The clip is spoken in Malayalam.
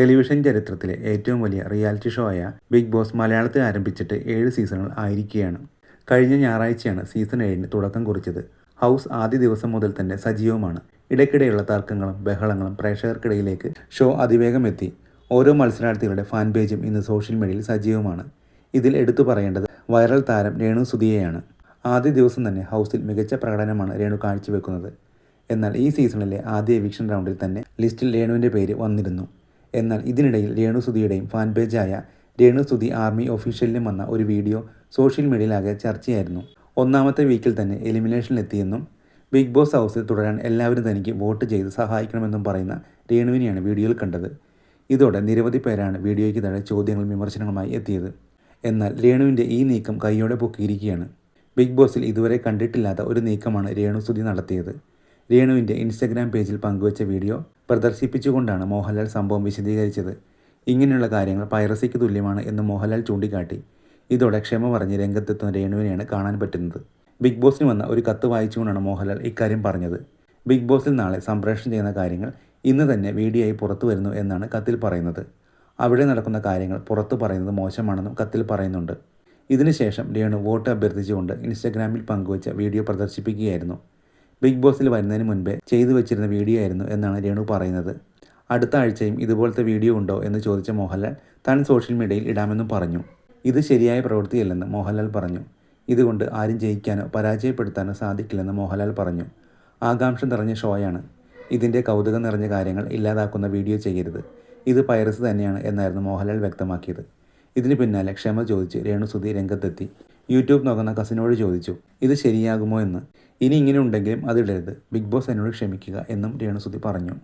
ടെലിവിഷൻ ചരിത്രത്തിലെ ഏറ്റവും വലിയ റിയാലിറ്റി ഷോ ആയ ബിഗ് ബോസ് മലയാളത്തിൽ ആരംഭിച്ചിട്ട് ഏഴ് സീസണുകൾ ആയിരിക്കുകയാണ്. കഴിഞ്ഞ ഞായറാഴ്ചയാണ് സീസൺ ഏഴിന് തുടക്കം കുറിച്ചത്. ഹൗസ് ആദ്യ ദിവസം മുതൽ തന്നെ സജീവമാണ്. ഇടയ്ക്കിടെയുള്ള തർക്കങ്ങളും ബഹളങ്ങളും പ്രേക്ഷകർക്കിടയിലേക്ക് ഷോ അതിവേഗം എത്തി. ഓരോ മത്സരാർത്ഥികളുടെ ഫാൻ പേജും ഇന്ന് സോഷ്യൽ മീഡിയയിൽ സജീവമാണ്. ഇതിൽ എടുത്തു പറയേണ്ടത് വൈറൽ താരം രേണു സുധിയയാണ്. ആദ്യ ദിവസം തന്നെ ഹൗസിൽ മികച്ച പ്രകടനമാണ് രേണു കാഴ്ചവെക്കുന്നത്. എന്നാൽ ഈ സീസണിലെ ആദ്യ എവിക്ഷൻ റൗണ്ടിൽ തന്നെ ലിസ്റ്റിൽ രേണുവിന്റെ പേര് വന്നിരുന്നു. എന്നാൽ ഇതിനിടയിൽ രേണുസുതിയുടെയും ഫാൻ പേജായ രേണുസുതി ആർമി ഒഫീഷ്യലിലും വന്ന ഒരു വീഡിയോ സോഷ്യൽ മീഡിയയിലാകെ ചർച്ചയായിരുന്നു. ഒന്നാമത്തെ വീക്കിൽ തന്നെ എലിമിനേഷനിലെത്തിയെന്നും ബിഗ് ബോസ് ഹൗസിൽ തുടരാൻ എല്ലാവരും തനിക്ക് വോട്ട് ചെയ്ത് സഹായിക്കണമെന്നും പറയുന്ന രേണുവിനെയാണ് വീഡിയോയിൽ കണ്ടത്. ഇതോടെ നിരവധി പേരാണ് വീഡിയോയ്ക്ക് താഴെ ചോദ്യങ്ങളും വിമർശനങ്ങളുമായി എത്തിയത്. എന്നാൽ രേണുവിന്റെ ഈ നീക്കം കൈയോടെ പൊക്കിയിരിക്കുകയാണ്. ബിഗ് ബോസിൽ ഇതുവരെ കണ്ടിട്ടില്ലാത്ത ഒരു നീക്കമാണ് രേണുസുതി നടത്തിയത്. രേണുവിന്റെ ഇൻസ്റ്റഗ്രാം പേജിൽ പങ്കുവച്ച വീഡിയോ പ്രദർശിപ്പിച്ചുകൊണ്ടാണ് മോഹൻലാൽ സംഭവം വിശദീകരിച്ചത്. ഇങ്ങനെയുള്ള കാര്യങ്ങൾ പൈറസിക്ക് തുല്യമാണ് എന്ന് മോഹൻലാൽ ചൂണ്ടിക്കാട്ടി. ഇതോടെ ക്ഷമ പറഞ്ഞ് രംഗത്തെത്തുന്ന രേണുവിനെയാണ് കാണാൻ പറ്റുന്നത്. ബിഗ് ബോസിന് വന്ന ഒരു കത്ത് വായിച്ചുകൊണ്ടാണ് മോഹൻലാൽ ഇക്കാര്യം പറഞ്ഞത്. ബിഗ് ബോസിൽ നാളെ സംപ്രേഷണം ചെയ്യുന്ന കാര്യങ്ങൾ ഇന്ന് തന്നെ വീഡിയോയായി പുറത്തു വരുന്നു എന്നാണ് കത്തിൽ പറയുന്നത്. അവിടെ നടക്കുന്ന കാര്യങ്ങൾ പുറത്തു പറയുന്നത് മോശമാണെന്നും കത്തിൽ പറയുന്നുണ്ട്. ഇതിനുശേഷം രേണു വോട്ട് അഭ്യർത്ഥിച്ചുകൊണ്ട് ഇൻസ്റ്റഗ്രാമിൽ പങ്കുവച്ച വീഡിയോ പ്രദർശിപ്പിക്കുകയായിരുന്നു. ബിഗ് ബോസിൽ വരുന്നതിന് മുൻപേ ചെയ്തു വെച്ചിരുന്ന വീഡിയോ ആയിരുന്നു എന്നാണ് രേണു പറയുന്നത്. അടുത്ത ആഴ്ചയും ഇതുപോലത്തെ വീഡിയോ ഉണ്ടോ എന്ന് ചോദിച്ച മോഹൻലാൽ താൻ സോഷ്യൽ മീഡിയയിൽ ഇടാമെന്നും പറഞ്ഞു. ഇത് ശരിയായ പ്രവൃത്തിയല്ലെന്ന് മോഹൻലാൽ പറഞ്ഞു. ഇതുകൊണ്ട് ആരും ജയിക്കാനോ പരാജയപ്പെടുത്താനോ സാധിക്കില്ലെന്ന് മോഹൻലാൽ പറഞ്ഞു. ആകാംക്ഷ നിറഞ്ഞ ഷോയാണ്. ഇതിന്റെ കൗതുകം നിറഞ്ഞ കാര്യങ്ങൾ ഇല്ലാതാക്കുന്ന വീഡിയോ ചെയ്യരുത്. ഇത് പൈറസ് തന്നെയാണ് എന്നായിരുന്നു മോഹൻലാൽ വ്യക്തമാക്കിയത്. ഇതിന് പിന്നാലെ ക്ഷമ ചോദിച്ച് രേണുസുധി രംഗത്തെത്തി. യൂട്യൂബ് നോക്കുന്ന കസിനോട് ചോദിച്ചു ഇത് ശരിയാകുമോ എന്ന്? ഇനി ഇങ്ങനെ ഉണ്ടെങ്കിലും അതിടരുത് ബിഗ് ബോസ് എന്നോട് ക്ഷമിക്കുക എന്നും രേണുസുതി പറഞ്ഞു.